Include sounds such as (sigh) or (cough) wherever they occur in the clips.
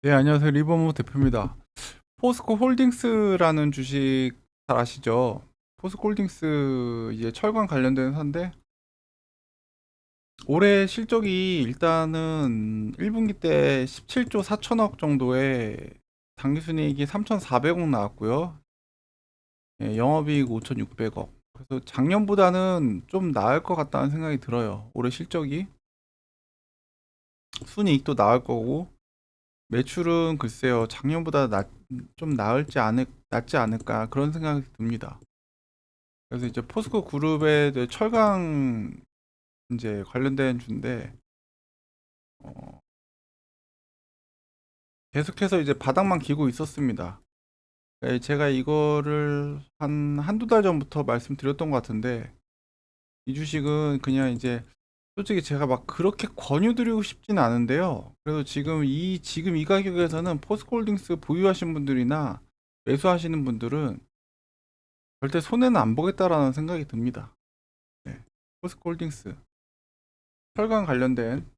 네, 안녕하세요. 리버모 대표입니다. 포스코 홀딩스라는 주식 잘 아시죠? 포스코 홀딩스 이제 철강 관련된 회사인데 올해 실적이 일단은 1분기 때 17조 4천억 정도의 당기순이익이 3,400억 나왔고요. 예, 영업이익 5,600억. 그래서 작년보다는 좀 나을 것 같다는 생각이 들어요. 올해 실적이 순이익도 나을 거고 매출은 글쎄요, 작년보다 낮, 좀 나을지 않을, 낫지 않을까 그런 생각이 듭니다. 그래서 이제 포스코 그룹의 철강 이제 관련된 주인데 어, 계속해서 이제 바닥만 기고 있었습니다. 예, 제가 이거를 한 한두 달 전부터 말씀드렸던 것 같은데 이 주식은 그냥 이제 솔직히 제가 막 그렇게 권유드리고 싶진 않은데요. 그래도 지금 이 지금 이 가격에서는 포스코홀딩스 보유하신 분들이나 매수하시는 분들은 절대 손해는 안 보겠다라는 생각이 듭니다. 네. 포스코홀딩스 철강 관련된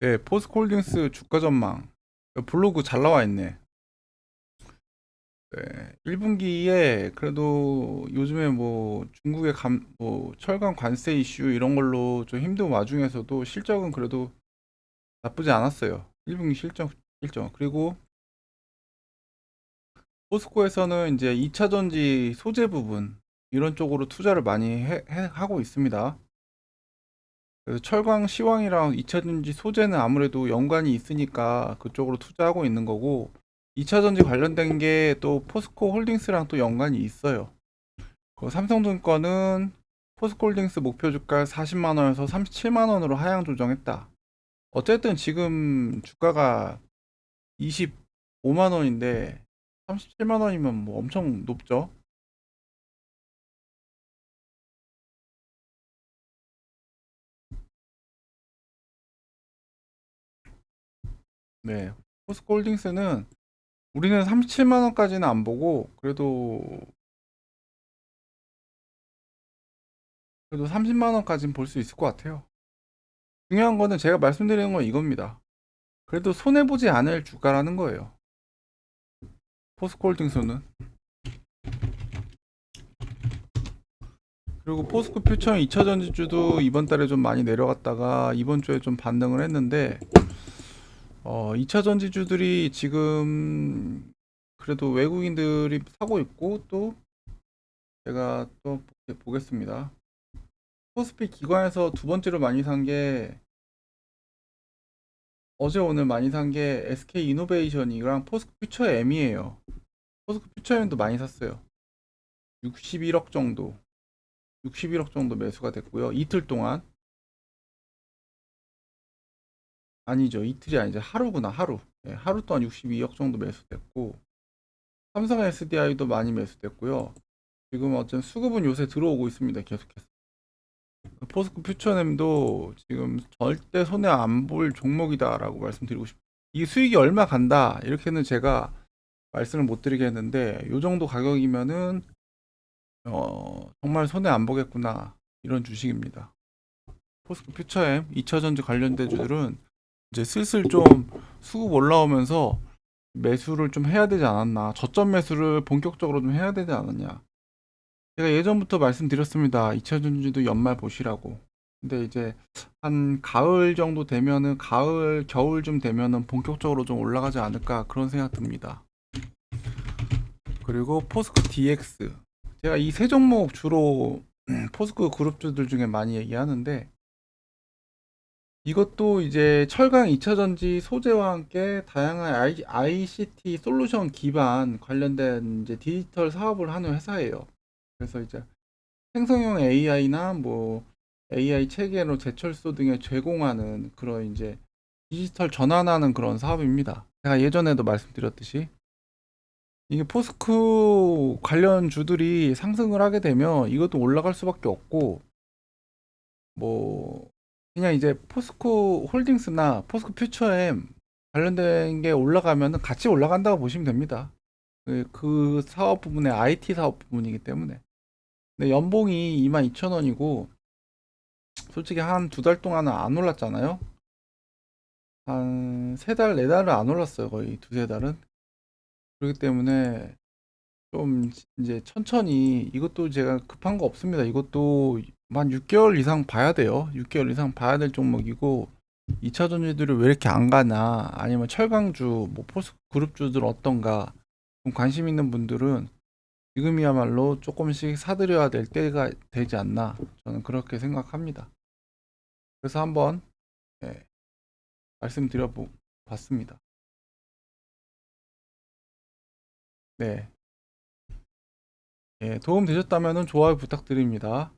네, 포스코홀딩스 주가 전망 블로그 잘 나와 있네. 네, 1분기에 그래도 요즘에 뭐 중국의 감, 뭐 철강 관세 이슈 이런 걸로 좀 힘든 와중에서도 실적은 그래도 나쁘지 않았어요. 1분기 실적, 실적. 그리고 포스코에서는 이제 2차 전지 소재 부분 이런 쪽으로 투자를 많이 해, 해- 하고 있습니다. 그래서 철강 시황이랑 2차 전지 소재는 아무래도 연관이 있으니까 그쪽으로 투자하고 있는 거고 2차 전지 관련된 게 또 포스코 홀딩스랑 또 연관이 있어요. 그 삼성증권은 포스코 홀딩스 목표 주가 40만 원에서 37만 원으로 하향 조정했다. 어쨌든 지금 주가가 25만 원인데 37만 원이면 뭐 엄청 높죠. 네. 포스코 홀딩스는 우리는 37만 원까지는 안 보고 그래도 그래도 30만 원까지는 볼 수 있을 것 같아요. 중요한 거는 제가 말씀드리는 건 이겁니다. 그래도 손해 보지 않을 주가라는 거예요. 포스코 홀딩스는 그리고 포스코 퓨처 2차 전지주도 이번 달에 좀 많이 내려갔다가 이번 주에 좀 반등을 했는데 어, 2차 전지주들이 지금 그래도 외국인들이 사고 있고 또 제가 또 보- 보겠습니다. 코스피 기관에서 두 번째로 많이 산 게 어제 오늘 많이 산 게 SK 이노베이션이랑 포스코 퓨처 M이에요. 포스코 퓨처 M도 많이 샀어요. 61억 정도. 61억 정도 매수가 됐고요. 이틀 동안 아니죠. 이틀이 아니죠. 하루구나. 하루. 예, 하루 동안 62억 정도 매수됐고 삼성 SDI도 많이 매수됐고요. 지금 어쨌든 수급은 요새 들어오고 있습니다. 계속해서. 포스코 퓨처nem도 지금 절대 손해 안 볼 종목이다라고 말씀드리고 싶어요. 이 수익이 얼마 간다 이렇게는 제가 말씀을 못 드리겠는데 요 정도 가격이면은 어, 정말 손해 안 보겠구나 이런 주식입니다. 포스코 퓨처엠 2차전지 관련된 주들은 이제 슬슬 좀 수급 올라오면서 매수를 좀 해야 되지 않았나 저점 매수를 본격적으로 좀 해야 되지 않았냐 제가 예전부터 말씀드렸습니다. 2차전지도 연말 보시라고. 근데 이제 한 가을 정도 되면은 가을 겨울쯤 되면은 본격적으로 좀 올라가지 않을까 그런 생각 듭니다. 그리고 포스코 DX 제가 이 세 종목 주로 (clears throat) 포스코 그룹주들 중에 많이 얘기하는데 이것도 이제 철강 2차 전지 소재와 함께 다양한 ICT 솔루션 기반 관련된 이제 디지털 사업을 하는 회사예요. 그래서 이제 생성형 AI나 뭐 AI 체계로 제철소 등에 제공하는 그런 이제 디지털 전환하는 그런 사업입니다. 제가 예전에도 말씀드렸듯이 이게 포스코 관련 주들이 상승을 하게 되면 이것도 올라갈 수밖에 없고 뭐 그냥 이제 포스코 홀딩스나 포스코 퓨처엠 관련된 게 올라가면은 같이 올라간다고 보시면 됩니다. 그, 그 사업 부분의 IT 사업 부분이기 때문에. 근데 연봉이 22,000원이고 솔직히 한 두 달 동안은 안 올랐잖아요. 한 세 달, 네 달은 안 올랐어요. 거의 두세 달은. 그렇기 때문에 좀 이제 천천히 이것도 제가 급한 거 없습니다. 이것도 한 6개월 이상 봐야 돼요. 6개월 이상 봐야 될 종목이고 2차 전지들이 왜 이렇게 안 가나 아니면 철강주, 뭐 포스 그룹주들 어떤가 좀 관심 있는 분들은 지금이야말로 조금씩 사들여야 될 때가 되지 않나 저는 그렇게 생각합니다. 그래서 한번 예, 말씀드려 보- 봤습니다. 네. 예, 도움 되셨다면 좋아요 부탁드립니다.